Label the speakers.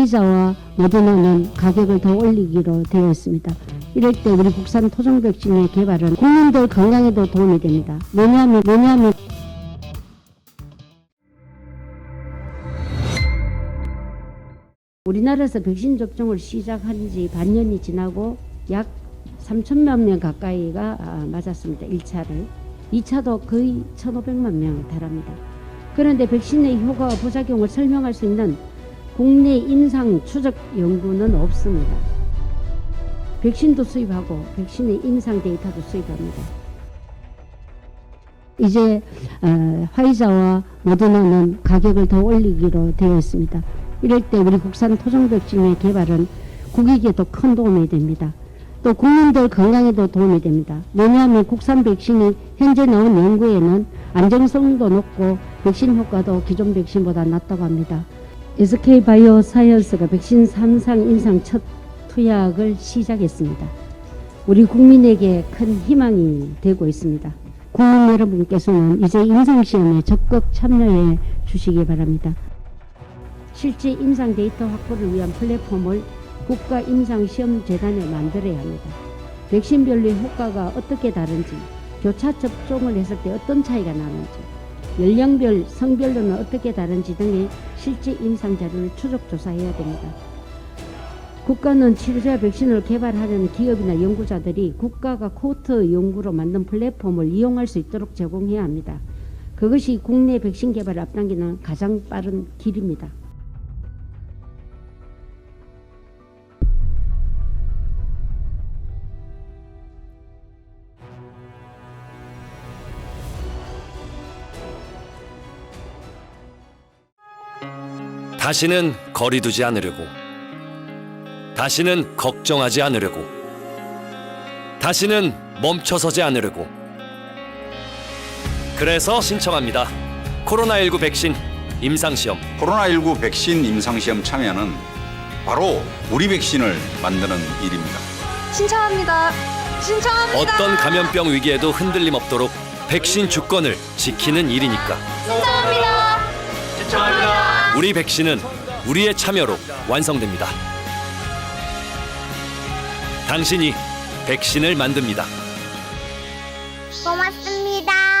Speaker 1: 화이자와 모더나는 가격을 더 올리기로 되어 있습니다. 이럴 때 우리 국산 토종 백신의 개발은 국민들 건강에도 도움이 됩니다. 왜냐하면 왜냐하면 우리나라에서 백신 접종을 시작한 지 반년이 지나고 약 3천만 명 가까이가 아, 맞았습니다. 1차를. 2차도 거의 1,500만 명에 달합니다. 그런데 백신의 효과와 부작용을 설명할 수 있는 국내 임상 추적 연구는 없습니다. 백신도 수입하고 백신의 임상 데이터도 수입합니다. 이제 어, 화이자와 모더나는 가격을 더 올리기로 되어 있습니다. 이럴 때 우리 국산 토종 백신의 개발은 국익에도 큰 도움이 됩니다. 또 국민들 건강에도 도움이 됩니다. 왜냐하면 국산 백신이 현재 나온 연구에는 안정성도 높고 백신 효과도 기존 백신보다 낮다고 합니다. SK 바이오 사이언스가 백신 3상 임상 첫 투약을 시작했습니다. 우리 국민에게 큰 희망이 되고 있습니다. 국민 여러분께서는 이제 임상시험에 적극 참여해 주시기 바랍니다. 실제 임상 데이터 확보를 위한 플랫폼을 국가임상시험재단에 만들어야 합니다. 백신별로의 효과가 어떻게 다른지, 교차 접종을 했을 때 어떤 차이가 나는지, 연령별, 성별로는 어떻게 다른지 등의 실제 임상 자료를 추적 조사해야 됩니다. 국가는 치료제 백신을 개발하려는 기업이나 연구자들이 국가가 코트 연구로 만든 플랫폼을 이용할 수 있도록 제공해야 합니다. 그것이 국내 백신 개발을 앞당기는 가장 빠른 길입니다.
Speaker 2: 다시는 거리두지 않으려고 다시는 걱정하지 않으려고 다시는 멈춰서지 않으려고 그래서 신청합니다 코로나19 백신 임상시험
Speaker 3: 코로나19 백신 임상시험 참여는 바로 우리 백신을 만드는 일입니다.
Speaker 4: 신청합니다. 신청합니다.
Speaker 2: 어떤 감염병 위기에도 흔들림 없도록 백신 주권을 지키는 일이니까
Speaker 4: 신청합니다.
Speaker 2: 우리 백신은 우리의 참여로 완성됩니다 당신이 백신을 만듭니다
Speaker 5: 고맙습니다.